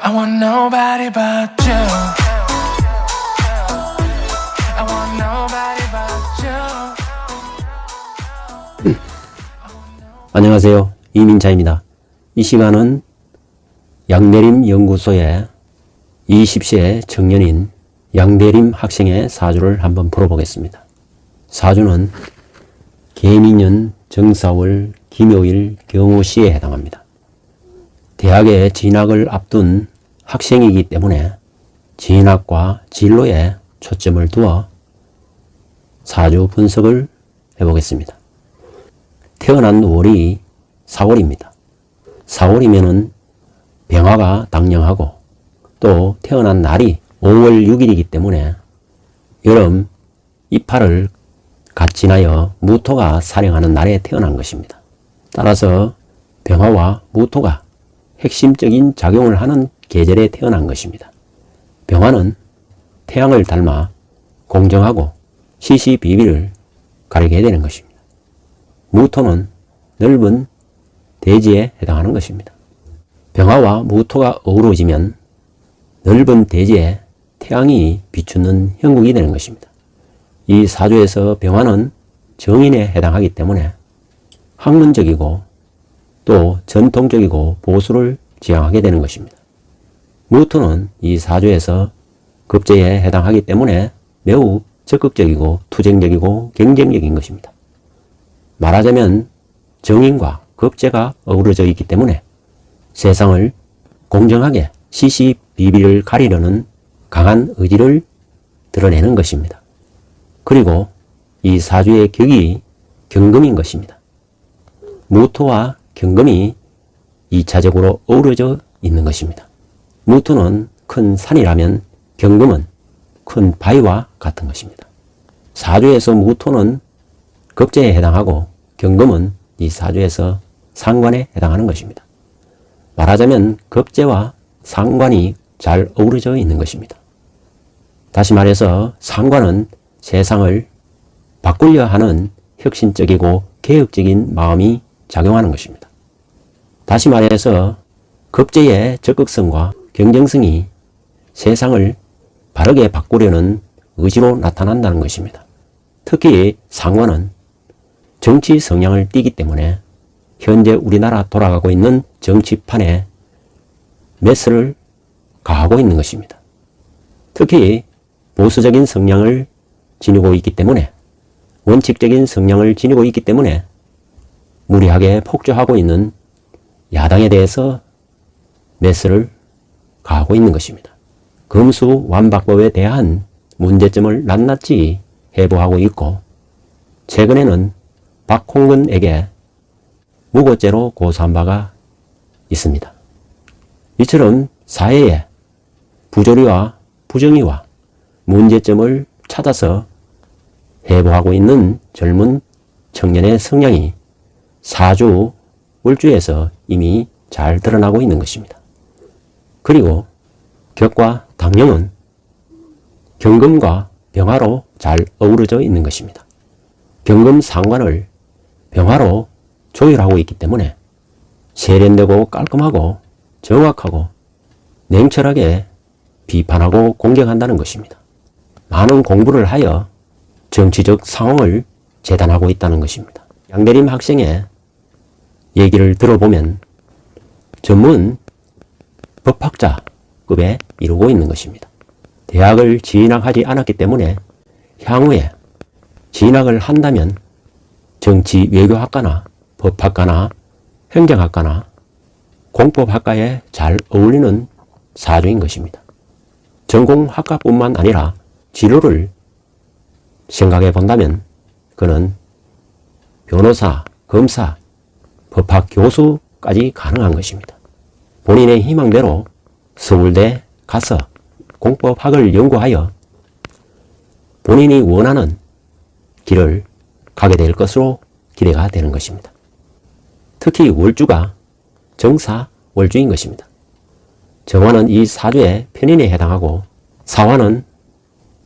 I want nobody but you. 안녕하세요. 이민자입니다. 이 시간은 양대림 연구소의 20세 청년인 양대림 학생의 사주를 한번 풀어보겠습니다. 사주는 개미년 정사월 김요일 경호시에 해당합니다. 대학에 진학을 앞둔 학생이기 때문에 진학과 진로에 초점을 두어 사주 분석을 해보겠습니다. 태어난 월이 4월입니다. 4월이면은 병화가 당령하고 또 태어난 날이 5월 6일이기 때문에 여름 이파를 갓 지나여 무토가 사령하는 날에 태어난 것입니다. 따라서 병화와 무토가 핵심적인 작용을 하는 계절에 태어난 것입니다. 병화는 태양을 닮아 공정하고 시시비비를 가리게 되는 것입니다. 무토는 넓은 대지에 해당하는 것입니다. 병화와 무토가 어우러지면 넓은 대지에 태양이 비추는 형국이 되는 것입니다. 이 사주에서 병화는 정인에 해당하기 때문에 학문적이고 또 전통적이고 보수를 지향하게 되는 것입니다. 무토는 이 사주에서 급제에 해당하기 때문에 매우 적극적이고 투쟁적이고 경쟁적인 것입니다. 말하자면 정인과 급제가 어우러져 있기 때문에 세상을 공정하게 시시비비를 가리려는 강한 의지를 드러내는 것입니다. 그리고 이 사주의 격이 경금인 것입니다. 무토와 경금이 2차적으로 어우러져 있는 것입니다. 무토는 큰 산이라면 경금은 큰 바위와 같은 것입니다. 사주에서 무토는 급제에 해당하고 경금은 이 사주에서 상관에 해당하는 것입니다. 말하자면 급제와 상관이 잘 어우러져 있는 것입니다. 다시 말해서 상관은 세상을 바꾸려 하는 혁신적이고 개혁적인 마음이 작용하는 것입니다. 다시 말해서 급제의 적극성과 경쟁성이 세상을 바르게 바꾸려는 의지로 나타난다는 것입니다. 특히 상관은 정치 성향을 띠기 때문에 현재 우리나라 돌아가고 있는 정치판에 메스를 가하고 있는 것입니다. 특히 보수적인 성향을 지니고 있기 때문에 원칙적인 성향을 지니고 있기 때문에 무리하게 폭주하고 있는 야당에 대해서 메스를 가하고 있는 것입니다. 금수 완박법에 대한 문제점을 낱낱이 해부하고 있고 최근에는 박홍근에게 무고죄로 고소한 바가 있습니다. 이처럼 사회의 부조리와 부정의와 문제점을 찾아서 해부하고 있는 젊은 청년의 성향이 사주 월주에서 이미 잘 드러나고 있는 것입니다. 그리고 격과 당령은 경금과 병화로 잘 어우러져 있는 것입니다. 경금 상관을 병화로 조율하고 있기 때문에 세련되고 깔끔하고 정확하고 냉철하게 비판하고 공격한다는 것입니다. 많은 공부를 하여 정치적 상황을 재단하고 있다는 것입니다. 양대림 학생의 얘기를 들어보면 전문 법학자급에 이루고 있는 것입니다. 대학을 진학하지 않았기 때문에 향후에 진학을 한다면 정치 외교학과나 법학과나 행정학과나 공법학과에 잘 어울리는 사주인 것입니다. 전공학과뿐만 아니라 진로를 생각해 본다면 그는 변호사, 검사, 법학 교수까지 가능한 것입니다. 본인의 희망대로 서울대 가서 공법학을 연구하여 본인이 원하는 길을 가게 될 것으로 기대가 되는 것입니다. 특히 월주가 정사 월주인 것입니다. 정화는 이 사주의 편인에 해당하고 사화는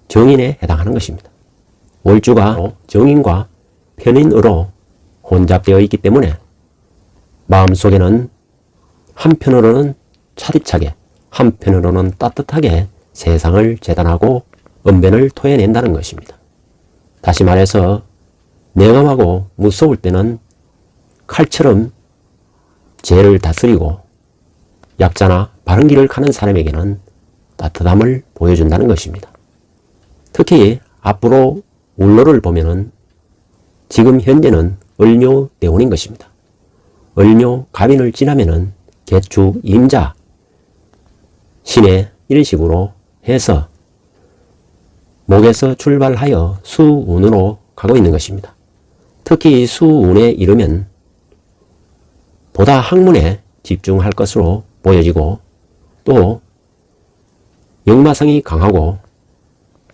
정인에 해당하는 것입니다. 월주가 정인과 편인으로 혼잡되어 있기 때문에 마음속에는 한편으로는 차디차게 한편으로는 따뜻하게 세상을 재단하고 언변을 토해낸다는 것입니다. 다시 말해서 냉엄하고 무서울 때는 칼처럼 죄를 다스리고 약자나 바른 길을 가는 사람에게는 따뜻함을 보여준다는 것입니다. 특히 앞으로 울로를 보면은 지금 현재는 을묘 대운인 것입니다. 을묘 갑인을 지나면은 개축 임자 신의 이런 식으로 해서 목에서 출발하여 수운으로 가고 있는 것입니다. 특히 수운에 이르면 보다 학문에 집중할 것으로 보여지고 또 역마성이 강하고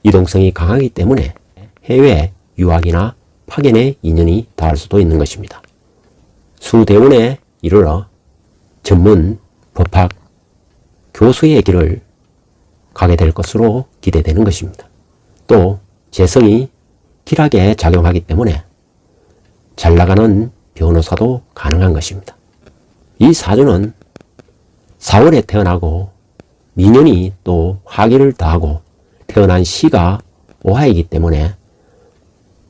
이동성이 강하기 때문에 해외 유학이나 파견의 인연이 닿을 수도 있는 것입니다. 수대운에 이르러 전문 법학 교수의 길을 가게 될 것으로 기대되는 것입니다. 또 재성이 길하게 작용하기 때문에 잘 나가는 변호사도 가능한 것입니다. 이 사주는 4월에 태어나고 미년이 또 화기를 더하고 태어난 시가 오하이기 때문에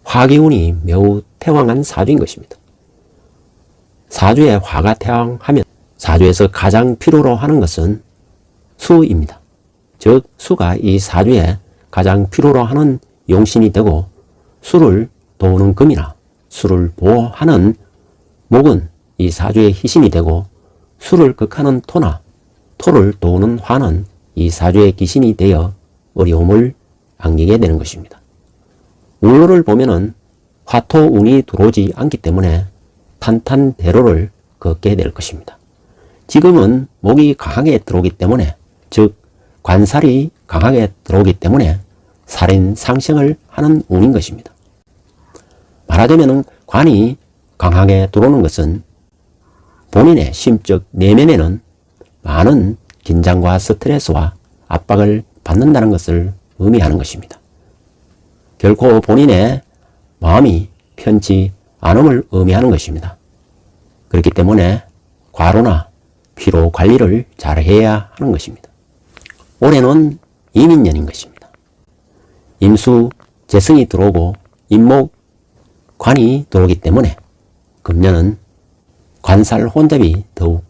화기운이 매우 태왕한 사주인 것입니다. 사주에 화가 태왕하면 사주에서 가장 필요로 하는 것은 수입니다. 즉 수가 이 사주에 가장 필요로 하는 용신이 되고 수를 도우는 금이나 수를 보호하는 목은 이 사주의 희신이 되고 수를 극하는 토나 토를 도우는 화는 이 사주의 기신이 되어 어려움을 안기게 되는 것입니다. 울로를 보면은 화토운이 들어오지 않기 때문에 탄탄대로를 걷게 될 것입니다. 지금은 목이 강하게 들어오기 때문에 즉 관살이 강하게 들어오기 때문에 살인 상생을 하는 운인 것입니다. 말하자면 관이 강하게 들어오는 것은 본인의 심적 내면에는 많은 긴장과 스트레스와 압박을 받는다는 것을 의미하는 것입니다. 결코 본인의 마음이 편치 않음을 의미하는 것입니다. 그렇기 때문에 과로나 피로 관리를 잘 해야 하는 것입니다. 올해는 이민년인 것입니다. 임수 재성이 들어오고 임목 관이 들어오기 때문에 금년은 관살 혼잡이 더욱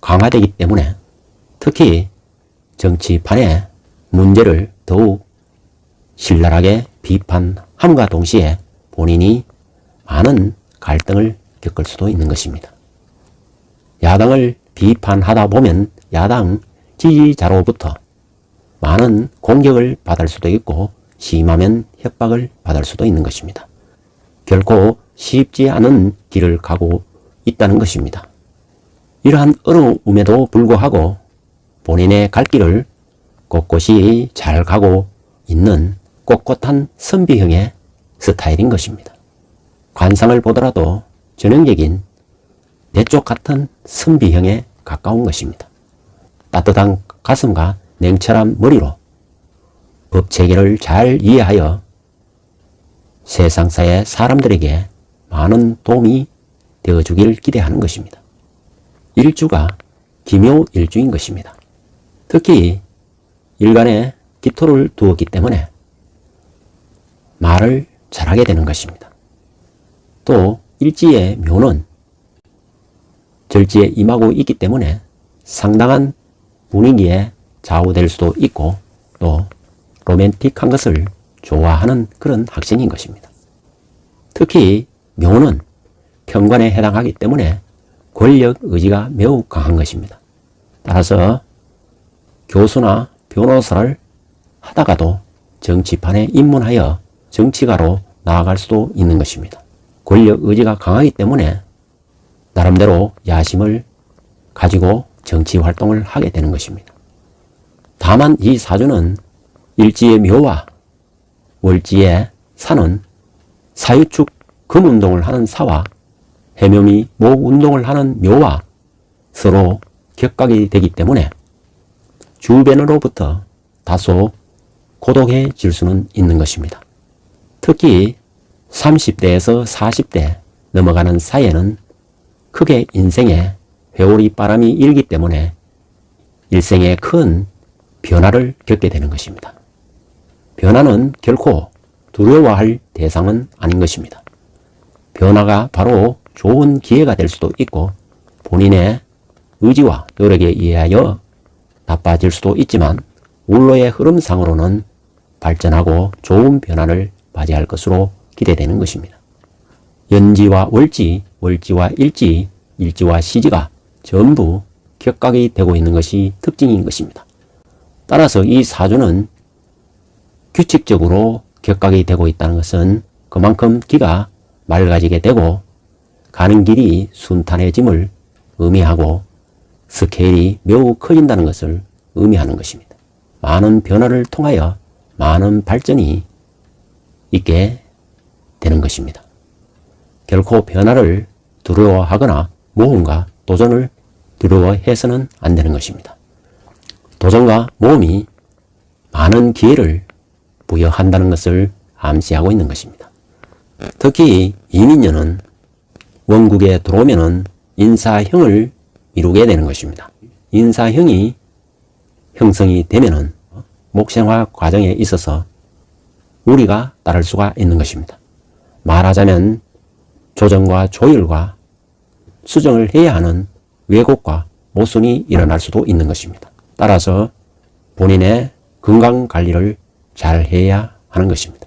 강화되기 때문에 특히 정치판에 문제를 더욱 신랄하게 비판함과 동시에 본인이 많은 갈등을 겪을 수도 있는 것입니다. 야당을 비판하다 보면 야당 지지자로부터 많은 공격을 받을 수도 있고 심하면 협박을 받을 수도 있는 것입니다. 결코 쉽지 않은 길을 가고 있다는 것입니다. 이러한 어려움에도 불구하고 본인의 갈 길을 꼿꼿이 잘 가고 있는 꼿꼿한 선비형의 스타일인 것입니다. 관상을 보더라도 전형적인 내쪽 같은 선비형에 가까운 것입니다. 따뜻한 가슴과 냉철한 머리로 법 체계를 잘 이해하여 세상사의 사람들에게 많은 도움이 되어주길 기대하는 것입니다. 일주가 기묘 일주인 것입니다. 특히 일간에 기토를 두었기 때문에 말을 잘하게 되는 것입니다. 또 일지의 묘는 절지에 임하고 있기 때문에 상당한 분위기에 좌우될 수도 있고 또 로맨틱한 것을 좋아하는 그런 학생인 것입니다. 특히 묘는 편관에 해당하기 때문에 권력 의지가 매우 강한 것입니다. 따라서 교수나 변호사를 하다가도 정치판에 입문하여 정치가로 나아갈 수도 있는 것입니다. 권력 의지가 강하기 때문에 나름대로 야심을 가지고 정치 활동을 하게 되는 것입니다. 다만 이 사주는 일지의 묘와 월지의 사는 사유축 금운동을 하는 사와 해묘미 목운동을 하는 묘와 서로 격각이 되기 때문에 주변으로부터 다소 고독해질 수는 있는 것입니다. 특히 30대에서 40대 넘어가는 사이에는 크게 인생에 회오리 바람이 일기 때문에 일생에 큰 변화를 겪게 되는 것입니다. 변화는 결코 두려워할 대상은 아닌 것입니다. 변화가 바로 좋은 기회가 될 수도 있고 본인의 의지와 노력에 의하여 나빠질 수도 있지만 울로의 흐름상으로는 발전하고 좋은 변화를 맞이할 것으로 기대되는 것입니다. 연지와 월지, 월지와 일지, 일지와 시지가 전부 격각이 되고 있는 것이 특징인 것입니다. 따라서 이 사주는 규칙적으로 격각이 되고 있다는 것은 그만큼 기가 맑아지게 되고 가는 길이 순탄해짐을 의미하고 스케일이 매우 커진다는 것을 의미하는 것입니다. 많은 변화를 통하여 많은 발전이 있게 되는 것입니다. 결코 변화를 두려워하거나 모험과 도전을 두려워해서는 안 되는 것입니다. 도전과 모험이 많은 기회를 부여한다는 것을 암시하고 있는 것입니다. 특히 이민년은 원국에 들어오면은 인사형을 이루게 되는 것입니다. 인사형이 형성이 되면은 목생화 과정에 있어서 우리가 따를 수가 있는 것입니다. 말하자면 조정과 조율과 수정을 해야 하는 왜곡과 모순이 일어날 수도 있는 것입니다. 따라서 본인의 건강 관리를 잘 해야 하는 것입니다.